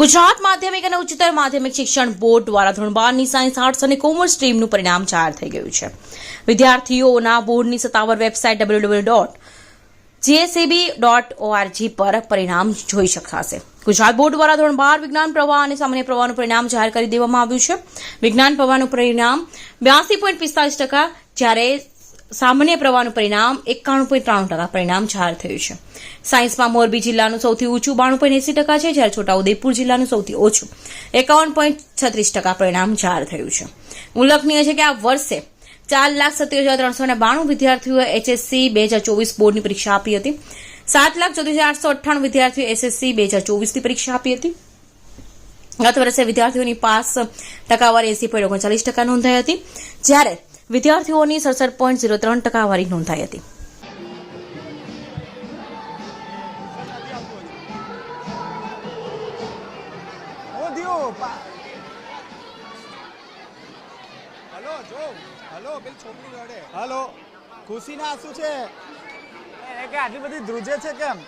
ગુજરાત માધ્યમિક અને ઉચ્ચતર માધ્યમિક શિક્ષણ બોર્ડ દ્વારા ધોરણ બારની સાયન્સ, આર્ટ્સ અને કોમર્સ સ્ટ્રીમનું પરિણામ જાહેર થઈ ગયું છે. વિદ્યાર્થીઓના બોર્ડની સત્તાવાર website W W dot GSCB dot ORG પર પરિણામ જોઈ શકાશે. ગુજરાત બોર્ડ દ્વારા ધોરણ બાર વિજ્ઞાન, પ્રવાહ અને સામાન્ય પ્રવાહનું પરિણામ જાહેર કરી દેવામાં આવ્યું છે. વિજ્ઞાન પ્રવાહનું પરિણામ બ્યાસી પોઈન્ટ પિસ્તાલીસ ટકા જ્યારે સામાન્ય પ્રવાહનું પરિણામ એકાણું પોઈન્ટ ત્રાણું ટકા પરિણામ જાહેર થયું છે. સાયન્સમાં મોરબી જિલ્લાનું સૌથી ઊંચું બાણું પોઈન્ટ એસી ટકા છે, જ્યારે છોટાઉદેપુર જિલ્લાનું સૌથી ઓછું એકાવન પોઈન્ટ છત્રીસ ટકા પરિણામ જાહેર થયું છે. ઉલ્લેખનીય છે કે આ વર્ષે ચાર લાખ સત્તર હજાર ત્રણસો ને બાણું વિદ્યાર્થીઓએ એચએસસી બે હજાર ચોવીસ બોર્ડની પરીક્ષા આપી હતી. સાત લાખ ચોત્રીસ હજાર આઠસો અઠ્ઠાણું વિદ્યાર્થીઓ એસએસસી બે હજાર ચોવીસની પરીક્ષા આપી હતી. ગત વર્ષે વિદ્યાર્થીઓની પાસ ટકાવારી એસી પોઈન્ટ ઓગણચાલીસ ટકા નોંધાઈ હતી. જ્યારે વિદ્યાર્થીઓની સડસઠ પોઈન્ટ ઝીરો ત્રણ ટકાવારી નોંધાઈ હતી. હલો જો હલો પેલી છોકરી રડે હલો ખુશીના આંસુ છે. આટલી બધી ધ્રુજે છે કેમ?